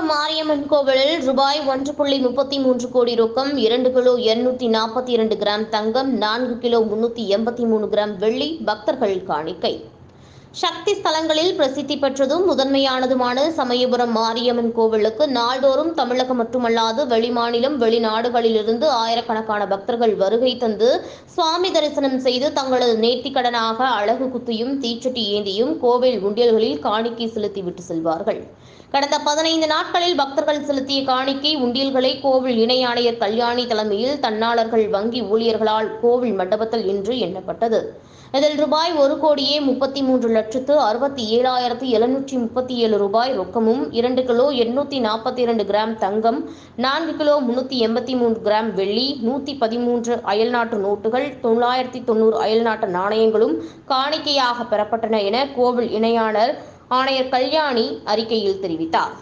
மாரியம்மன் கோவிலில் ரூபாய் ஒன்று புள்ளி முப்பத்தி மூன்று கோடி ரொக்கம் இரண்டு கிலோ எண்ணூத்தி நாற்பத்தி இரண்டு கிராம் தங்கம் நான்கு கிலோ முன்னூத்தி எண்பத்தி மூணு கிராம் வெள்ளி பக்தர்கள் காணிக்கை. சக்தி ஸ்தலங்களில் பிரசித்தி பெற்றதும் முதன்மையானதுமான சமயபுரம் மாரியம்மன் கோவிலுக்கு நாள்தோறும் தமிழகம் மட்டுமல்லாது வெளிமாநிலம் வெளிநாடுகளிலிருந்து ஆயிரக்கணக்கான பக்தர்கள் வருகை தந்து சுவாமி தரிசனம் செய்து தங்களது நேர்த்திக்கடனாக அழகு குத்தியும் தீச்சட்டி ஏந்தியும் கோவில் உண்டியல்களில் காணிக்கை செலுத்திவிட்டு செல்வார்கள். கடந்த பதினைந்து நாட்களில் பக்தர்கள் செலுத்திய காணிக்கை உண்டியல்களை கோவில் இணை ஆணையர் கல்யாணி தலைமையில் தன்னாளர்கள் வங்கி ஊழியர்களால் கோவில் மண்டபத்தில் இன்று எண்ணப்பட்டது. இதில் ரூபாய் ஒரு கோடியே முப்பத்தி மூன்று லட்சத்து அறுபத்தி ஏழாயிரத்து எழுநூற்றி முப்பத்தி ஏழு ரூபாய் ரொக்கமும் இரண்டு கிலோ எண்ணூற்றி நாற்பத்தி இரண்டு கிராம் தங்கம் நான்கு கிலோ முன்னூற்றி எண்பத்தி மூன்று கிராம் வெள்ளி நூற்றி பதிமூன்று அயல்நாட்டு நோட்டுகள் தொள்ளாயிரத்தி தொண்ணூறு அயல்நாட்டு நாணயங்களும் காணிக்கையாக பெறப்பட்டன என கோவில் இணையாளர் ஆணையர் கல்யாணி அறிக்கையில் தெரிவித்தார்.